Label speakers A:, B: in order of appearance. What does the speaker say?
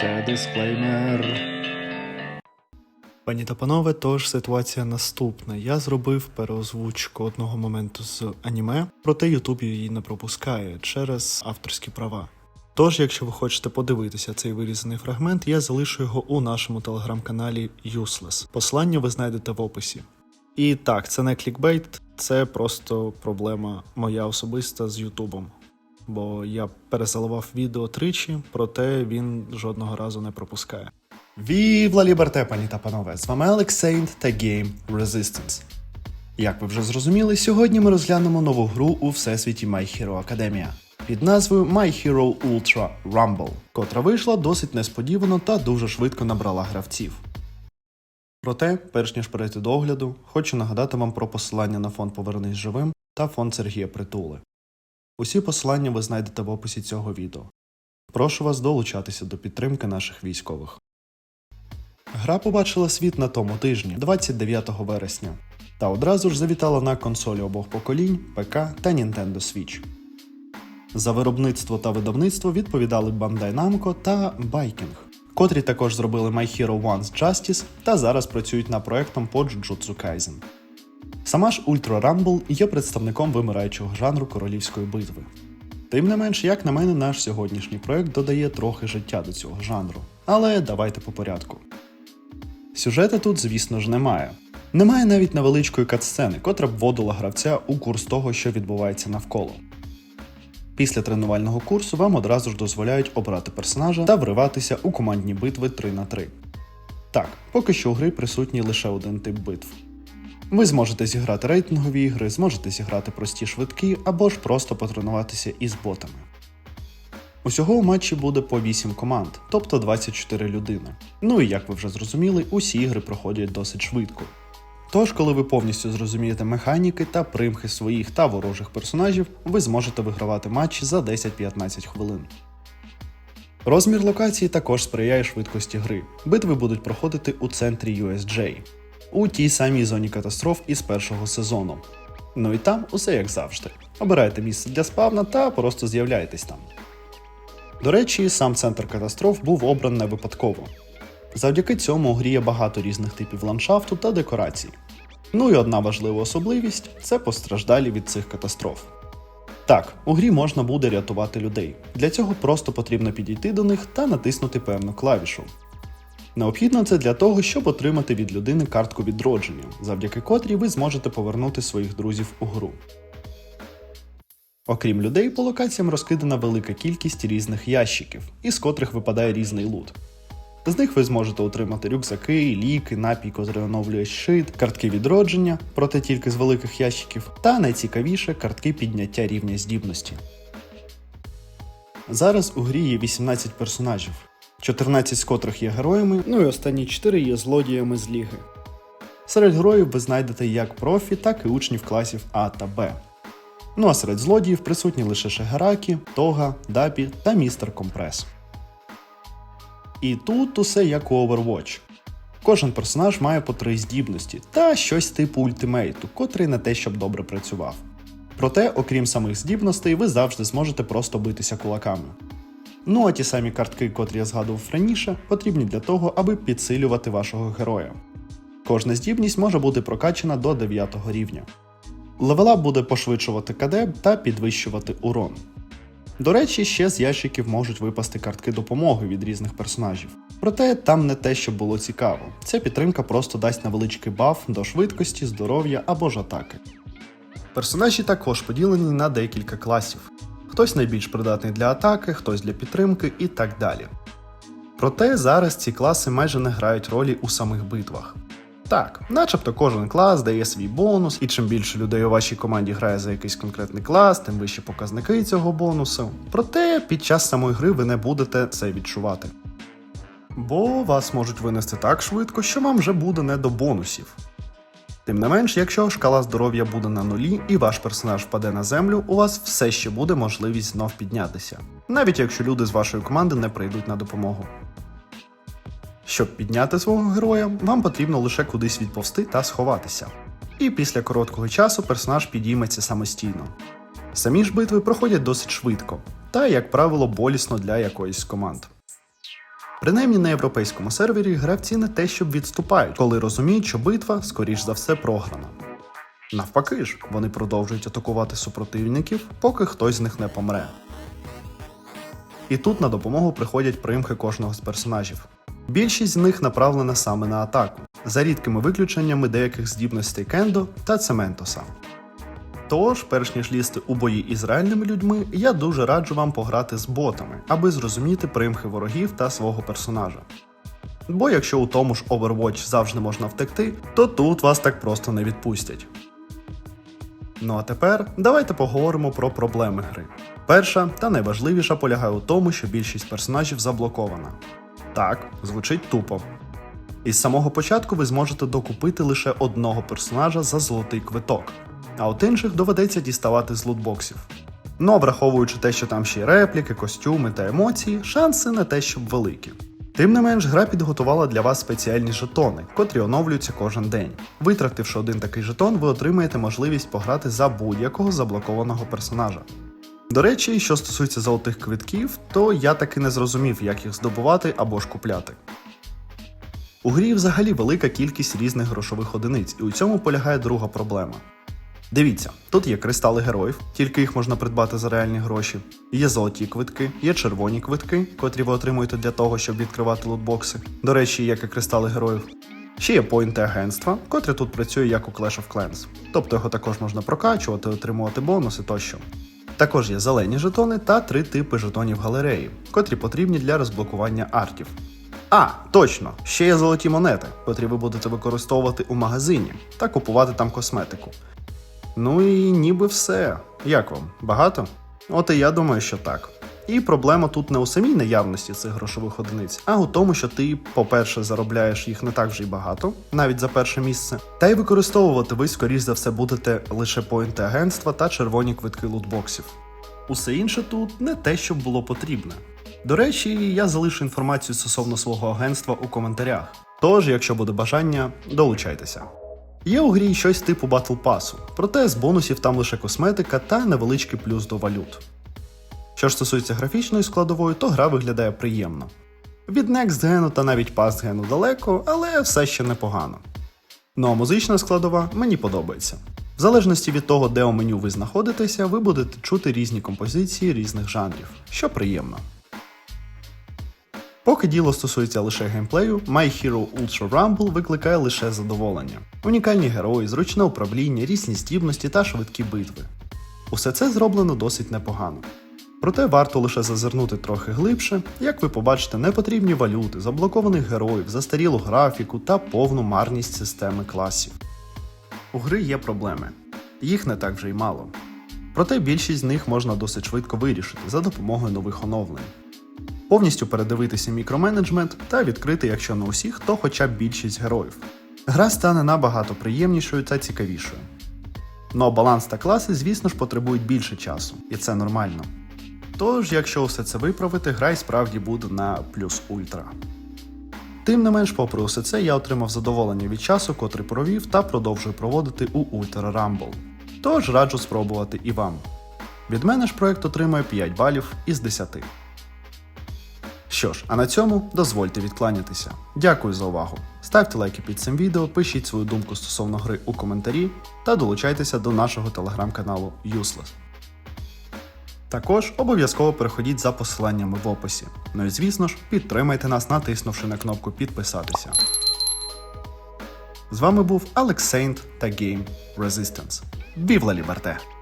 A: Це дисклеймер. Пані та панове, тож ситуація наступна. Я зробив переозвучку одного моменту з аніме, проте Ютуб її не пропускає через авторські права. Тож, якщо ви хочете подивитися цей вирізаний фрагмент, я залишу його у нашому телеграм-каналі Useless. Посилання ви знайдете в описі. І так, це не клікбейт, це просто проблема моя особиста з Ютубом. Бо я перезаливав відео тричі, проте він жодного разу не пропускає. Вівла Ліберте, пані та панове! З вами Алекс Сейнт та Game Resistance. Як ви вже зрозуміли, сьогодні ми розглянемо нову гру у всесвіті My Hero Academia під назвою My Hero Ultra Rumble, котра вийшла досить несподівано та дуже швидко набрала гравців. Проте, перш ніж перейти до огляду, хочу нагадати вам про посилання на фонд Повернись живим та фонд Сергія Притули. Усі посилання ви знайдете в описі цього відео. Прошу вас долучатися до підтримки наших військових. Гра побачила світ на тому тижні, 29 вересня, та одразу ж завітала на консолі обох поколінь ПК та Nintendo Switch. За виробництво та видавництво відповідали Bandai Namco та Viking, котрі також зробили My Hero One's Justice та зараз працюють над проектом по Jujutsu Kaisen. Сама ж Ultra Rumble є представником вимираючого жанру королівської битви. Тим не менш, як на мене, наш сьогоднішній проект додає трохи життя до цього жанру. Але давайте по порядку. Сюжета тут, звісно ж, немає. Немає навіть невеличкої катсцени, котра б вводила гравця у курс того, що відбувається навколо. Після тренувального курсу вам одразу ж дозволяють обрати персонажа та вриватися у командні битви 3 на 3. Так, поки що у гри присутній лише один тип битв. Ви зможете зіграти рейтингові ігри, зможете зіграти прості швидкі або ж просто потренуватися із ботами. Усього у матчі буде по 8 команд, тобто 24 людини. Ну і як ви вже зрозуміли, усі ігри проходять досить швидко. Тож, коли ви повністю зрозумієте механіки та примхи своїх та ворожих персонажів, ви зможете вигравати матчі за 10-15 хвилин. Розмір локації також сприяє швидкості гри. Битви будуть проходити у центрі USJ, у тій самій зоні катастроф із першого сезону. Ну і там усе як завжди. Обирайте місце для спавна та просто з'являйтесь там. До речі, сам центр катастроф був обраний не випадково. Завдяки цьому у грі є багато різних типів ландшафту та декорацій. Ну і одна важлива особливість це постраждалі від цих катастроф. Так, у грі можна буде рятувати людей. Для цього просто потрібно підійти до них та натиснути певну клавішу. Необхідно це для того, щоб отримати від людини картку відродження, завдяки котрій ви зможете повернути своїх друзів у гру. Окрім людей, по локаціям розкидана велика кількість різних ящиків, із котрих випадає різний лут. З них ви зможете отримати рюкзаки, ліки, напій, котрий оновлює щит, картки відродження, проте тільки з великих ящиків, та найцікавіше картки підняття рівня здібності. Зараз у грі є 18 персонажів, 14 з котрих є героями, ну і останні 4 є злодіями з ліги. Серед героїв ви знайдете як профі, так і учнів класів А та Б. Ну а серед злодіїв присутні лише Шегеракі, Тога, Дапі та містер Компрес. І тут усе як у Overwatch. Кожен персонаж має по три здібності та щось типу ультимейту, котрий не те, щоб добре працював. Проте, окрім самих здібностей, ви завжди зможете просто битися кулаками. Ну а ті самі картки, котрі я згадував раніше, потрібні для того, аби підсилювати вашого героя. Кожна здібність може бути прокачана до 9 рівня. Левелап буде пошвидшувати КД та підвищувати урон. До речі, ще з ящиків можуть випасти картки допомоги від різних персонажів. Проте там не те, що було цікаво. Ця підтримка просто дасть невеличкий баф до швидкості, здоров'я або ж атаки. Персонажі також поділені на декілька класів. Хтось найбільш придатний для атаки, хтось для підтримки і так далі. Проте зараз ці класи майже не грають ролі у самих битвах. Так, начебто кожен клас дає свій бонус, і чим більше людей у вашій команді грає за якийсь конкретний клас, тим вищі показники цього бонусу. Проте під час самої гри ви не будете це відчувати. Бо вас можуть винести так швидко, що вам вже буде не до бонусів. Тим не менш, якщо шкала здоров'я буде на нулі і ваш персонаж впаде на землю, у вас все ще буде можливість знов піднятися, навіть якщо люди з вашої команди не прийдуть на допомогу. Щоб підняти свого героя, вам потрібно лише кудись відповсти та сховатися. І після короткого часу персонаж підійметься самостійно. Самі ж битви проходять досить швидко, та, як правило, болісно для якоїсь з команд. Принаймні на європейському сервері гравці не те, щоб відступають, коли розуміють, що битва, скоріш за все, програна. Навпаки ж, вони продовжують атакувати супротивників, поки хтось з них не помре. І тут на допомогу приходять примхи кожного з персонажів. Більшість з них направлена саме на атаку, за рідкими виключеннями деяких здібностей Кендо та Цементоса. Тож, перш ніж лізти у бої із реальними людьми, я дуже раджу вам пограти з ботами, аби зрозуміти примхи ворогів та свого персонажа. Бо якщо у тому ж Overwatch завжди можна втекти, то тут вас так просто не відпустять. Ну а тепер давайте поговоримо про проблеми гри. Перша та найважливіша полягає у тому, що більшість персонажів заблокована. Так, звучить тупо. Із самого початку ви зможете докупити лише одного персонажа за золотий квиток, а от інших доведеться діставати з лутбоксів. Ну, а враховуючи те, що там ще й репліки, костюми та емоції, шанси не те, щоб великі. Тим не менш, гра підготувала для вас спеціальні жетони, котрі оновлюються кожен день. Витративши один такий жетон, ви отримаєте можливість пограти за будь-якого заблокованого персонажа. До речі, що стосується золотих квитків, то я таки не зрозумів, як їх здобувати або ж купляти. У грі взагалі велика кількість різних грошових одиниць, і у цьому полягає друга проблема. Дивіться, тут є кристали героїв, тільки їх можна придбати за реальні гроші. Є золоті квитки, є червоні квитки, котрі ви отримуєте для того, щоб відкривати лутбокси. До речі, як і кристали героїв. Ще є поінти агентства, котре тут працює як у Clash of Clans. Тобто його також можна прокачувати, отримувати бонуси тощо. Також є зелені жетони та три типи жетонів галереї, котрі потрібні для розблокування артів. А, точно, ще є золоті монети, котрі ви будете використовувати у магазині та купувати там косметику. Ну і ніби все. Як вам? Багато? От і я думаю, що так. І проблема тут не у самій наявності цих грошових одиниць, а у тому, що ти, по-перше, заробляєш їх не так вже й багато, навіть за перше місце. Та й використовувати ви, скоріш за все, будете лише поінти агентства та червоні квитки лутбоксів. Усе інше тут не те, що було потрібне. До речі, я залишу інформацію стосовно свого агентства у коментарях. Тож, якщо буде бажання, долучайтеся. Є у грі щось типу Battle Pass, проте з бонусів там лише косметика та невеличкий плюс до валют. Що ж стосується графічної складової, то гра виглядає приємно. Від Next Gen та навіть Past Gen далеко, але все ще непогано. Ну а музична складова мені подобається. В залежності від того, де у меню ви знаходитеся, ви будете чути різні композиції різних жанрів, що приємно. Поки діло стосується лише геймплею, My Hero Ultra Rumble викликає лише задоволення. Унікальні герої, зручне управління, різні здібності та швидкі битви. Усе це зроблено досить непогано. Проте варто лише зазирнути трохи глибше, як ви побачите непотрібні валюти, заблокованих героїв, застарілу графіку та повну марність системи класів. У гри є проблеми, їх не так вже й мало. Проте більшість з них можна досить швидко вирішити за допомогою нових оновлень. Повністю передивитися мікроменеджмент та відкрити, якщо не усіх, то хоча б більшість героїв. Гра стане набагато приємнішою та цікавішою. Но баланс та класи, звісно ж, потребують більше часу, і це нормально. Тож, якщо все це виправити, гра й справді буде на плюс ультра. Тим не менш, попри усе це, я отримав задоволення від часу, котрий провів та продовжую проводити у Ultra Rumble. Тож раджу спробувати і вам. Від мене ж проект отримує 5 балів із 10. Що ж, а на цьому дозвольте відкланятися. Дякую за увагу. Ставте лайки під цим відео, пишіть свою думку стосовно гри у коментарі та долучайтеся до нашого телеграм-каналу Useless. Також обов'язково переходіть за посиланнями в описі. Ну і звісно ж, підтримайте нас, натиснувши на кнопку підписатися. З вами був Алекс Сейнт та Game Resistance. La Liberté!